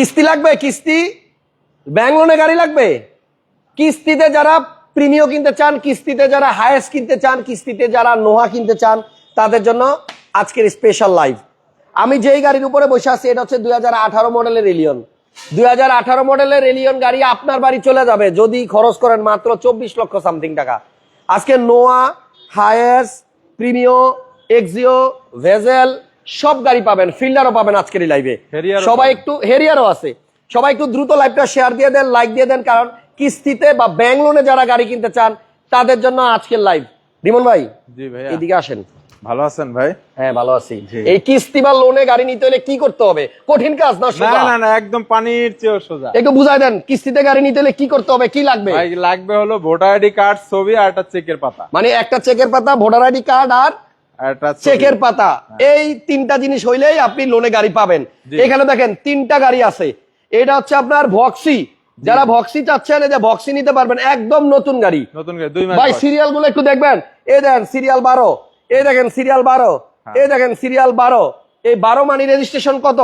কিস্তি লাগবে, কিস্তি? ব্যাংক লোনে গাড়ি লাগবে? কিস্তিতে যারা প্রিমিয় কিনতে চান, কিস্তিতে যারা হায়েস্ট কিনতে চান, কিস্তিতে যারা নোহা কিনতে চান, তাদের জন্য আজকের স্পেশাল লাইভ আমি যেই গাড়ির উপরে বসে আছি, এটা হচ্ছে দুই হাজার আঠারো মডেলের এলিয়ন দুই মডেলের এলিয়ন গাড়ি আপনার বাড়ি চলে যাবে, যদি খরচ করেন মাত্র চব্বিশ লক্ষ সামথিং টাকা। আজকে Noah highest premium Axio Vezel সব গাড়ি পাবেন ফিল্ডারও পাবেন আজকের এই লাইভে সবাই একটু হেরিয়ারও আছে। সবাই একটু দ্রুত লাইভটা শেয়ার দিয়ে দেন লাইক দিয়ে দেন কারণ কিস্তিতে বা ব্যাংক লোনে যারা গাড়ি কিনতে চান তাদের জন্য আজকের লাইভ রিমন ভাই জি এদিকে আসেন। ভালো আছেন ভাই? হ্যাঁ ভালো আছি। এই কিস্তি বা লোনে গাড়ি নিতে হলে কি করতে হবে? কঠিন কাজ না সোজা? না না একদম পানির চেয়েও সোজা। একটু বুঝাই দেন কিস্তিতে গাড়ি নিতে হলে কি করতে হবে? কি লাগবে? ভাই লাগবে হলো ভোটার আইডি কার্ড ছবি আর একটা চেকের পাতা। মানে একটা চেকের পাতা ভোটার আইডি কার্ড আর। চেকের পাতা। এই তিনটা জিনিস হইলেই আপনি লোনে গাড়ি পাবেন। এখানে দেখেন তিনটা গাড়ি আছে। এটা হচ্ছে আপনার ভক্সি যারা ভক্সি চাচ্ছেন এই যে ভক্সি নিতে পারবেন একদম নতুন গাড়ি। নতুন ভাই। সিরিয়ালগুলো একটু দেখবেন। এই দেখেন সিরিয়াল বারো। এই দেখেন সিরিয়াল বারো। হ্যাঁ। এই দেখেন সিরিয়াল বারো। এই বারো মানি রেজিস্ট্রেশন কত?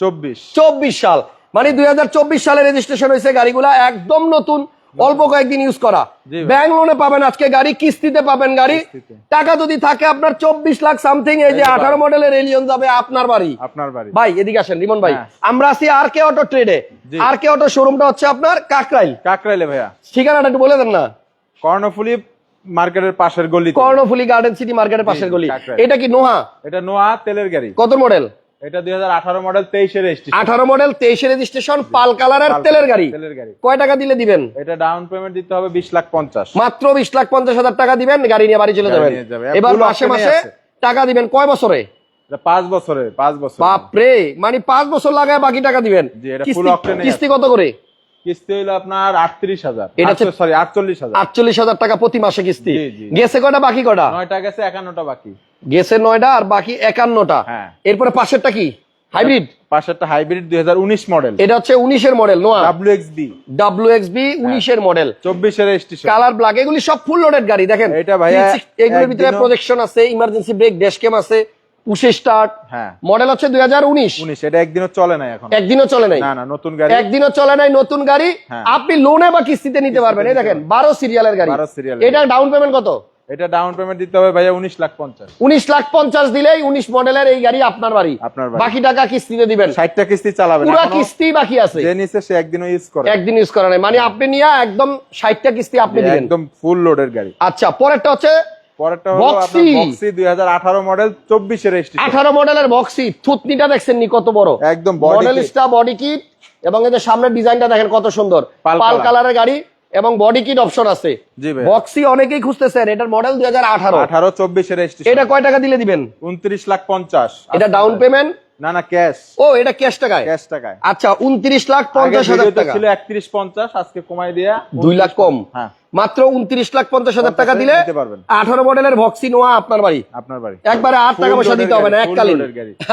চব্বিশ। চব্বিশ সাল। মানে দুই হাজার চব্বিশ সালে রেজিস্ট্রেশন হয়েছে গাড়িগুলা একদম নতুন। অল্প কয়েকদিন ইউজ করা। ব্যাংক লোনে পাবেন আজকে গাড়ি কিস্তিতে পাবেন গাড়ি। টাকা যদি থাকে আপনার চব্বিশ লাখ সামথিং এই যে আঠারো মডেলের এলিয়ন যাবে আপনার বাড়ি। আপনার বাড়ি। ভাই এদিকে আসেন রিমন ভাই। হ্যাঁ। আমরা আছি আর কে অটো ট্রেডে আর কে অটো শোরুমটা হচ্ছে আপনার কাকরাইল। কাকরাইলে ভাইয়া। ঠিকানাটা একটু বলে দেন না। কর্ণফুলি মার্কেটের পাশের গলি কর্ণফুলি গার্ডেন সিটি মার্কেটের পাশের গলি। এটা কি নোহা? এটা নোহা তেলের গাড়ি। কত মডেল এটা দুই হাজার আঠারো মডেল রেজিস্ট্রেশন আঠারো মডেল তেইশে রেজিস্ট্রেশন পাল কালারের তেলের গাড়ি। তেলের গাড়ি। কয় টাকা দিলে দিবেন? এটা ডাউন পেমেন্ট দিতে হবে বিশ লাখ পঞ্চাশ। মাত্র বিশ লাখ পঞ্চাশ হাজার টাকা দিবেন গাড়ি নিয়ে বাড়ি চলে যাবেন। এবার মাসে মাসে টাকা দিবেন কয় বছরে? পাঁচ বছরে পাঁচ বছর। বাপরে মানে পাঁচ বছর লাগায় বাকি টাকা দিবেন। কিস্তি- কত করে? কিস্তি হইল আপনার আটত্রিশ হাজার। এটা সরি আটচল্লিশ হাজার। আটচল্লিশ হাজার টাকা প্রতি মাসে কিস্তি। গেছে কটা বাকি কটা নয়টা গেছে একান্নটা বাকি। গেছে নয়টা আর বাকি একান্নটা। হ্যাঁ। এরপরে পাশেরটা কি? হাইব্রিড পাশেরটা হাইব্রিড দুই হাজার উনিশ মডেল এটা হচ্ছে উনিশের model Noah? W X B W X B উনিশের মডেল চব্বিশের কালার ব্ল্যাক এগুলি সব ফুল লোডেড গাড়ি দেখেন? এটা 360 এগুলোর ভিতরে প্রজেকশন আছে ইমার্জেন্সি ব্রেক ড্যাশ ক্যাম আছে পুশে স্টার্ট হ্যাঁ। মডেল হচ্ছে দুই হাজার উনিশ। এটা একদিনও চলে না এখন। একদিনও চলে নাই। না নতুন গাড়ি। একদিনও চলে নাই নতুন গাড়ি। হ্যাঁ। আপনি লোনে বা কিস্তিতে নিতে পারবেন এই দেখেন বারো সিরিয়ালের গাড়ি। 12 এটা ডাউন পেমেন্ট কত? এটা ডাউন পেমেন্ট দিতে হবে ভাইয়া উনিশ লাখ পঞ্চাশ। উনিশ লাখ পঞ্চাশ দিলেই উনিশ মডেলের এই গাড়ি আপনার বাড়ি। আপনার বাড়ি। বাকি টাকা কিস্তিতে দিবেন। ষাটটা কিস্তি চালাবেন পুরো কিস্তি বাকি আছে। যে সে একদিনও ইউজ করে একদিন ইউজ করা নাই। মানে আপনি নিয়ে একদম ষাটটা কিস্তি আপনি দিবেন একদম ফুল লোডের গাড়ি। আচ্ছা পরেরটা হচ্ছে পরেরটা হলো আপনার বক্সি। বক্সি দুই হাজার আঠারো মডেল চব্বিশের রেজিস্ট্রেশন আঠারো মডেলের বক্সি থুতনিটা দেখছেন নি কত বড়? একদম মডেল স্টা বডি কিট এবং এদের সামনের ডিজাইনটা দেখেন কত সুন্দর। পাল কালারের গাড়ি। এবং বডি কিট অপশন আছে। বক্সি অনেকেই খুঁজতেছেন এটার মডেল দুই হাজার আঠারো। আঠারো চব্বিশের এটা কয় টাকা দিলে দিবেন? উনত্রিশ লাখ পঞ্চাশ। এটা ডাউন পেমেন্ট না না ক্যাশ ও এটা ক্যাশ টাকায়? ক্যাশ টাকায়। আচ্ছা উনত্রিশ লাখ পঞ্চাশ হাজার টাকা। ছিল একত্রিশ পঞ্চাশ আজকে কমাই দিয়া দুই লাখ কম। হ্যাঁ। মাত্র উনত্রিশ লাখ পঞ্চাশ হাজার টাকা দিলে। আঠারো মডেলের ভক্সি নোয়া আপনার বাড়ি। আপনার বাড়ি। একবারে আট টাকা পয়সা দিতে হবে না এককালীন।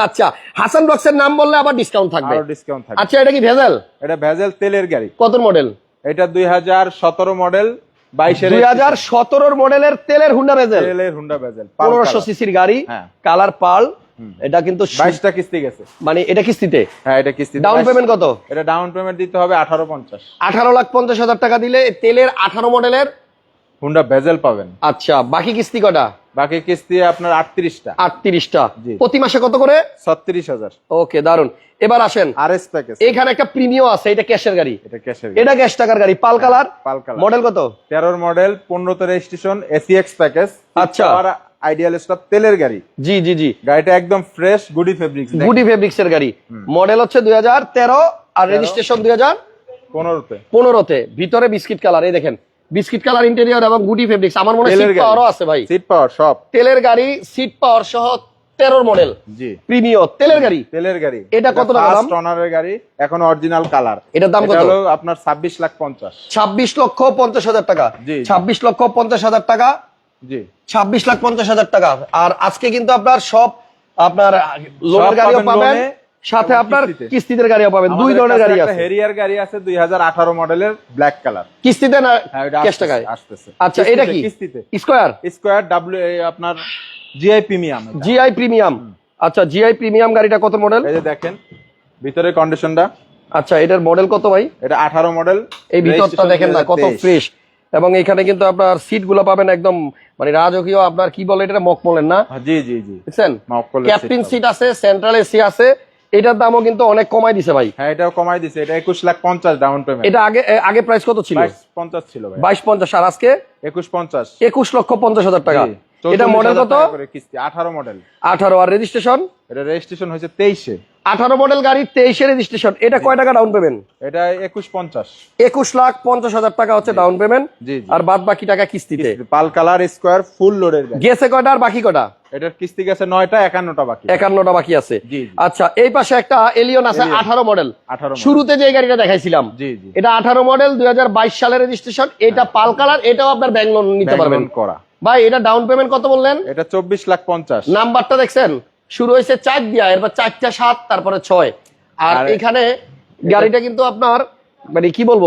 আচ্ছা হাসান বক্সের নাম বললে আবার ডিসকাউন্ট থাকবে। ডিসকাউন্ট থাকবে। আচ্ছা এটা কি ভেজাল এটা ভেজেল তেলের গাড়ি। কত মডেল এটা দুই হাজার সতেরো মডেল বাইশের দুই হাজার সতেরোর মডেলের তেলের হুন্ডা তেলের হুন্ডা ভেজেল পনেরোশো সিসির গাড়ি হ্যাঁ। কালার পাল এটা কিন্তু বাইশটা কিস্তি গেছে। মানে এটা কিস্তিতে? হ্যাঁ এটা কিস্তি ডাউন পেমেন্ট কত? এটা ডাউন পেমেন্ট দিতে হবে আঠারো পঞ্চাশ। আঠারো লাখ পঞ্চাশ হাজার টাকা দিলে তেলের আঠারো মডেলের হুন্ডা ভেজেল পাবেন। আচ্ছা বাকি কিস্তি কটা? বাকি কিস্তি আপনার আটত্রিশটা। আটত্রিশটা। প্রতি মাসে কত করে? ছত্রিশ হাজার। ওকে দারুণ এবার আসেন। আর এস প্যাকেজ এখানে একটা প্রিমিয়াম আছে এটা ক্যাশের গাড়ি। এটা ক্যাশের এটা ক্যাশ টাকার গাড়ি। Pearl colour? Pearl colour. Model কত? তেরোর মডেল পনেরোতে রেজিস্ট্রেশন এসিএক্স প্যাকেজ আচ্ছা। আইডিয়াল স্টপ তেলের গাড়ি। জি জি জি। গাড়িটা একদম fresh goody fabrics goody fabrics এর গাড়ি। মডেল হচ্ছে দুই হাজার তেরো আর রেজিস্ট্রেশন দুই হাজার পনেরোতে। পনেরোতে। ভিতরে বিস্কিট কালার এই দেখেন। বিস্কিট কালার ইন্টেরিয়র এবং গুডি ফেব্রিক্স। আমার মনে হয় সিট গাড়ি। পাওয়ারও আছে ভাই। সিট পাওয়ার সব। তেলের গাড়ি সিট পাওয়ার সহ তেরোর মডেল জি। প্রিমিয়র তেলের গাড়ি? তেলের গাড়ি। এটা কত টাকা দাম? অনারের গাড়ি এখন অরিজিনাল কালার এটার দাম কত? হলো আপনার ছাব্বিশ লাখ পঞ্চাশ। ছাব্বিশ লক্ষ পঞ্চাশ হাজার টাকা। জি, জি। ছাব্বিশ লক্ষ পঞ্চাশ হাজার টাকা। জি। ছাব্বিশ লাখ পঞ্চাশ হাজার টাকা। আর আজকে কিন্তু আপনার সব আপনার লোনের গাড়িও পাবেন। সাথে আপনার কিস্তিতে। গাড়িও পাবেন দুই ধরনের গাড়ি আছে। হেরিয়ার গাড়ি আছে দুই হাজার আঠারো মডেলের ব্ল্যাক কালার কিস্তিতে না হ্যাঁ ক্যাশ টাকায়? আসতেছে। আচ্ছা এটা কি? কিস্তিতে। স্কোয়ার স্কোয়ার ডাব্লিউ আপনার জিআই প্রিমিয়াম জিআই প্রিমিয়াম আচ্ছা জিআই প্রিমিয়াম গাড়িটা কত মডেল এই যে দেখেন ভিতরে কন্ডিশনটা আচ্ছা এটার মডেল কত ভাই? এটা আঠারো মডেল এই ভিতরটা দেখেন না কত ফ্রেশ এবং এখানে কিন্তু আপনার সিটগুলো পাবেন একদম মানে রাজকীয় আপনার কি বলে এটা মকমলের না? জি জি জি। বুঝছেন ক্যাপ্টেন সিট আছে সেন্ট্রাল এসি আছে এটার দামও কিন্তু অনেক কমাই দিছে ভাই। হ্যাঁ এটাও কমাই দিছে। এটা একুশ লাখ পঞ্চাশ ডাউন পেমেন্ট এটা আগে আগে প্রাইস কত ছিল? বাইশ পঞ্চাশ ছিল ভাই। বাইশ পঞ্চাশ আর আজকে? একুশ পঞ্চাশ। একুশ লক্ষ পঞ্চাশ হাজার টাকা। এটা মডেল কত? টাকা করে কিস্তি আঠারো মডেল আঠারো আর রেজিস্ট্রেশন এটা রেজিস্ট্রেশন হয়েছে তেইশে। আঠারো মডেল গাড়ি তেইশে রেজিস্ট্রেশন এটা কয় টাকা ডাউন পেমেন্ট এটা একুশ পঞ্চাশ। একুশ লাখ পঞ্চাশ হাজার টাকা হচ্ছে ডাউন পেমেন্ট আর বাদ বাকি টাকা কিস্তিতে। পাল কালার স্কোয়ার ফুল লোডের গেছে কয়টা আর বাকি কয়টা? এটার কিস্তি গেছে নয়টা একান্নটা বাকি। একান্নটা বাকি আছে। আচ্ছা এই পাশে একটা এলিয়ন আছে আঠারো মডেল। শুরুতে যে গাড়িটা দেখাইছিলাম এটা আঠারো মডেল দুই হাজার বাইশ সালের রেজিস্ট্রেশন এটা পাল কালার এটাও আপনার ব্যাংক লোন নিতে পারবেন। করা। ভাই এটা ডাউন পেমেন্ট কত বললেন? এটা চব্বিশ লাখ পঞ্চাশ। নাম্বারটা দেখছেন? শুরু হয়েছে চার দিয়া এরপর চারটা সাত তারপরে ছয়। আর এখানে গাড়িটা কিন্তু আপনার মানে কি বলব?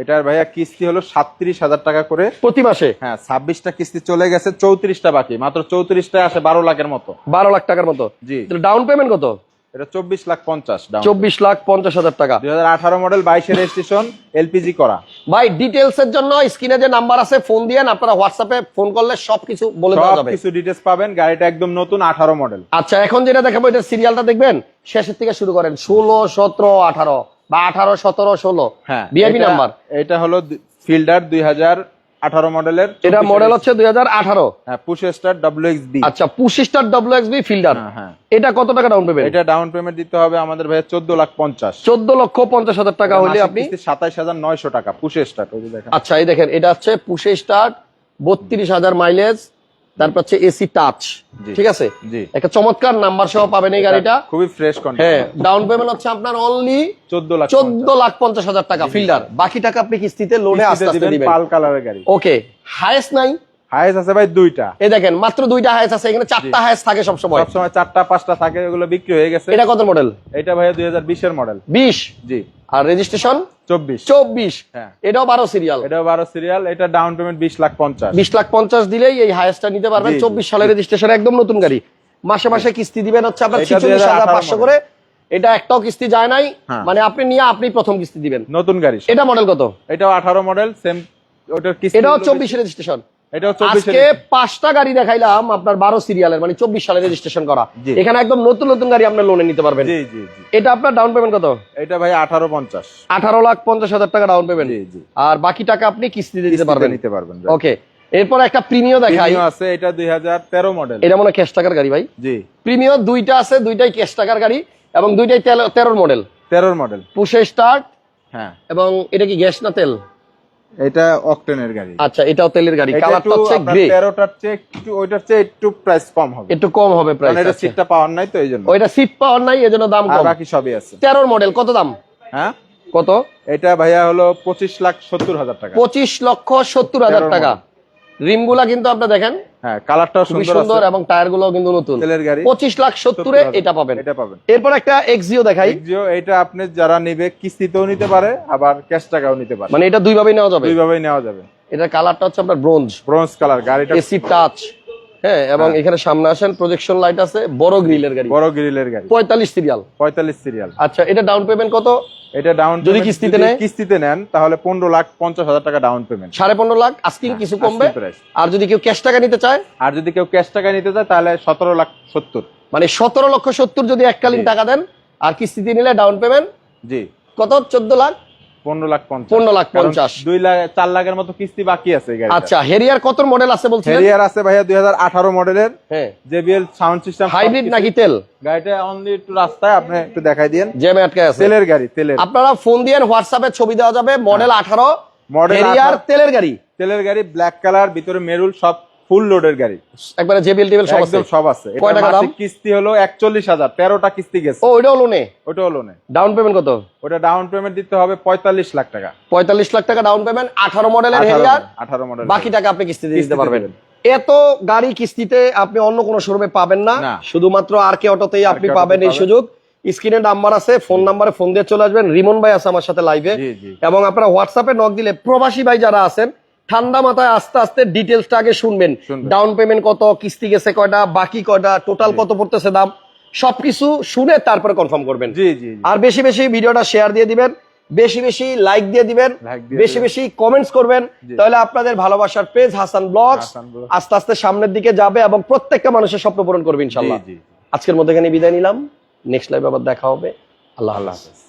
এটার ভাইয়া কিস্তি হলো সাত্রিশ হাজার টাকা করে। প্রতি মাসে? হ্যাঁ ছাব্বিশটা কিস্তি চলে গেছে চৌত্রিশটা বাকি। মাত্র চৌত্রিশটা আসে বারো লাখের মতো। বারো লাখ টাকার মতো। জি। ডাউন পেমেন্ট কত? এটা চব্বিশ লাখ পঞ্চাশ চব্বিশ লাখ পঞ্চাশ হাজার টাকা। দুই হাজার আঠারো মডেল রেজিস্ট্রেশন এলপিজি করা। ভাই ডিটেলস এর জন্য স্ক্রিনে যে নাম্বার আছে ফোন দিয়েন আপনারা হোয়াটসঅ্যাপে ফোন করলে সবকিছু বলে দেওয়া যাবে। পাবেন গাড়িটা একদম নতুন আঠারো মডেল আচ্ছা এখন যেটা দেখাবো এটা সিরিয়ালটা দেখবেন? শেষের থেকে শুরু করেন ষোলো সতেরো আঠারো বা আঠারো সতেরো ষোলো। হ্যাঁ বিআইপি এটা- নাম্বার এটা হলো ফিল্ডার দুই হাজার আঠারো মডেলের এটা মডেল হচ্ছে দুই হাজার আঠারো। হ্যাঁ push start W X B আচ্ছা push start W X B Fielder হ্যাঁ এটা কত টাকা ডাউন পেমেন্ট এটা ডাউন পেমেন্ট দিতে হবে আমাদের ভাই চোদ্দ লাখ পঞ্চাশ। চোদ্দ লক্ষ পঞ্চাশ হাজার টাকা হলে আপনি সাতাইশ হাজার নয়শো টাকা পুশ স্টার ওই দেখেন। আচ্ছা এই দেখেন এটা হচ্ছে পুশে স্টার বত্রিশ হাজার মাইলেজ তারপর হচ্ছে এসি টাচ ঠিক আছে? একটা চমৎকার নাম্বার সহ পাবেন এই গাড়িটা। খুবই ফ্রেশ হ্যাঁ ডাউন পেমেন্ট হচ্ছে আপনার অনলি চোদ্দ লাখ চোদ্দ লাখ পঞ্চাশ হাজার টাকা ফিল্ডার বাকি টাকা আপনি কিস্তিতে লোনে আস্তে আস্তে দিবেন পাল কালারের গাড়ি। ওকে হায়েস্ট নাই? হাইস আছে ভাই দুইটা। এই দেখেন মাত্র দুইটা হায়েস আছে এখানে চারটা হায়েস থাকে সবসময়। সবসময় চারটা পাঁচটা থাকে ওগুলো বিক্রি হয়ে গেছে। এটা কত মডেল এটা দুই হাজার বিশের মডেল বিশ? জি। আর রেজিস্ট্রেশন চব্বিশ। চব্বিশ। হ্যাঁ। এটাও বারো সিরিয়াল এটাও বারো সিরিয়াল এটা ডাউন পেমেন্ট বিশ লাখ পঞ্চাশ। বিশ লাখ পঞ্চাশ দিলেই এই হায়েস্টটা নিতে পারবেন। চব্বিশ সালের রেজিস্ট্রেশন একদম নতুন গাড়ি। মাসে মাসে কিস্তি দিবেন হচ্ছে আপনার ছিচল্লিশ হাজার পাঁচশো করে। এটা একটাও কিস্তি যায় নাই। হ্যাঁ। মানে আপনি নিয়ে আপনি প্রথম কিস্তি দিবেন। নতুন গাড়ি এটা মডেল কত? এটাও আঠারো মডেল সেম ওটার কিস্তি এটাও চব্বিশ রেজিস্ট্রেশন আজকে পাঁচটা গাড়ি দেখাইলাম আপনার বারো সিরিয়ালের মানে চব্বিশ সালে রেজিস্ট্রেশন করা। এখানে একদম নতুন নতুন গাড়ি আপনার লোনে নিতে পারবেন। এটা আপনার ডাউন পেমেন্ট কত? এটা ভাই আঠারো পঞ্চাশ। আঠারো লাখ পঞ্চাশ হাজার টাকা ডাউন পেমেন্ট আর বাকি টাকা আপনি কিস্তিতে দিতে পারবেন। নিতে পারবেন ওকে এরপর একটা প্রিমিয় দেখাই। আছে এটা দুই হাজার তেরো মডেল এটা মনে হয় ক্যাশ টাকার গাড়ি ভাই। জি। প্রিমিয় দুইটা আছে দুইটাই ক্যাশ টাকার গাড়ি এবং দুইটাই তেরোর মডেল তেরোর মডেল পুষে স্টার্ট হ্যাঁ। এবং এটা কি গ্যাস না তেল? এটা অকটেনের গাড়ি। আচ্ছা এটাও তেলের গাড়ি। কালারটা হচ্ছে গ্রে তেরোটার চেয়ে একটু ওইটার চেয়ে একটু প্রাইস কম হবে। একটু কম হবে কারণ প্রাইস এটা সিটটা পাওয়ার নাই তো এই জন্য ওইটা সিট পাওয়ার নাই এজন্য দাম আর কম। বাকি সবই আছে। তেরোর মডেল কত দাম? হ্যাঁ? কত? এটা ভাইয়া হলো পঁচিশ লাখ সত্তর হাজার টাকা। পঁচিশ লক্ষ সত্তর হাজার টাকা। রিমগুলা কিন্তু আপনি দেখেন হ্যাঁ কালারটাও সুন্দর এবং কিন্তু নতুন। তেলের গাড়ি। পঁচিশ লাখ সত্তরে 70,000 এটা পাবেন। এটা পাবেন। এরপর একটা এক্সিও দেখাই। এক্সিও এটা আপনি যারা নেবে কিস্তিতেও নিতে পারে আবার ক্যাশ টাকাও নিতে পারে। মানে এটা দুইভাবেই নেওয়া যাবে। দুইভাবেই নেওয়া যাবে। এটা কালারটা হচ্ছে আপনার ব্রোঞ্জ। ব্রোঞ্জ কালার গাড়িটা এসি টাচ হ্যাঁ এবং এখানে সামনে আসেন প্রজেকশন লাইট আছে বড় গ্রিলের গাড়ি। বড় গ্রিলের গাড়ি। পঁয়তাল্লিশ সিরিয়াল পঁয়তাল্লিশ সিরিয়াল আচ্ছা এটা ডাউন পেমেন্ট কত? এটা ডাউন যদি কিস্তিতে নেয়? কিস্তিতে নেন তাহলে পনেরো লাখ পঞ্চাশ হাজার টাকা ডাউন পেমেন্ট সাড়ে পনেরো লাখ আস্কিং কিছু কমবে? আর যদি কেউ ক্যাশ টাকা নিতে চায়? আর যদি কেউ ক্যাশ টাকা নিতে চায় তাহলে সতেরো লাখ সত্তর। মানে সতেরো লক্ষ সত্তর যদি এককালীন টাকা দেন আর কিস্তিতে নিলে ডাউন পেমেন্ট জি। কত? চোদ্দ লাখ? পনেরো লাখ পঞ্চাশ। পনেরো লাখ পঞ্চাশ। দুই লাখ চার লাখের মতো কিস্তি বাকি আছে আচ্ছা হেরিয়ার কত মডেল আছে বলছিলেন? হেরিয়ার আছে ভাইয়া দুই হাজার আঠারো মডেলের হ্যাঁ। জেবিএল সাউন্ড সিস্টেম হাইব্রিড নাকি তেল? গাড়িটা অনলি একটু রাস্তায় আপনি একটু দেখাই দিন জ্যামে আটকে আছে। তেলের গাড়ি তেলের। আপনারা ফোন দিয়ে হোয়াটসঅ্যাপে ছবি দেওয়া যাবে মডেল আঠারো মডেল হেরিয়ার তেলের গাড়ি। তেলের গাড়ি ব্ল্যাক কালার ভিতরে মেরুল সব ফুল লোডের গাড়ি। একবারে জেবিএল টেবিল সব আছে। সব আছে। কয় টাকা দাম? কিস্তি হলো একচল্লিশ হাজার তেরোটা কিস্তি গেছে। ও ওইটাও লোনে ওটা হলো না ডাউন পেমেন্ট কত? ওটা ডাউন পেমেন্ট দিতে হবে পঁয়তাল্লিশ লাখ টাকা। পঁয়তাল্লিশ লাখ টাকা ডাউন পেমেন্ট আঠারো মডেলের হেরিয়ার আঠারো মডেল বাকি টাকা আপনি কিস্তিতে দিতে পারবেন। এত গাড়ি কিস্তিতে আপনি অন্য কোনো শোরুমে পাবেন না। শুধুমাত্র আর কে অটোতেই আপনি পাবেন এই। সুযোগ। স্ক্রিনে নাম্বার আছে ফোন নাম্বারে ফোন দিয়ে চলে আসবেন। রিমন ভাই আছে আমার সাথে লাইভে। এবং আপনারা হোয়াটসঅ্যাপে নক দিলে প্রবাসী ভাই যারা আছেন ঠান্ডা মাথায় আস্তে আস্তে ডিটেলসটা আগে শুনবেন। ডাউন পেমেন্ট কত কিস্তি গেছে কয়টা বাকি কয়টা টোটাল কত পড়তেছে দাম সবকিছু শুনে তারপরে কনফার্ম করবেন। আর বেশি বেশি ভিডিওটা শেয়ার দিয়ে দিবেন বেশি বেশি লাইক দিয়ে দিবেন বেশি বেশি কমেন্টস করবেন। তাহলে আপনাদের ভালোবাসার পেজ হাসান ব্লগস আস্তে আস্তে সামনের দিকে যাবে এবং প্রত্যেকটা মানুষের স্বপ্ন পূরণ করবে ইনশাল্লাহ। আজকের মধ্যে এখানে বিদায় নিলাম। নেক্সট লাইভ আবার দেখা হবে। আল্লাহ আল্লাহ হাফেজ।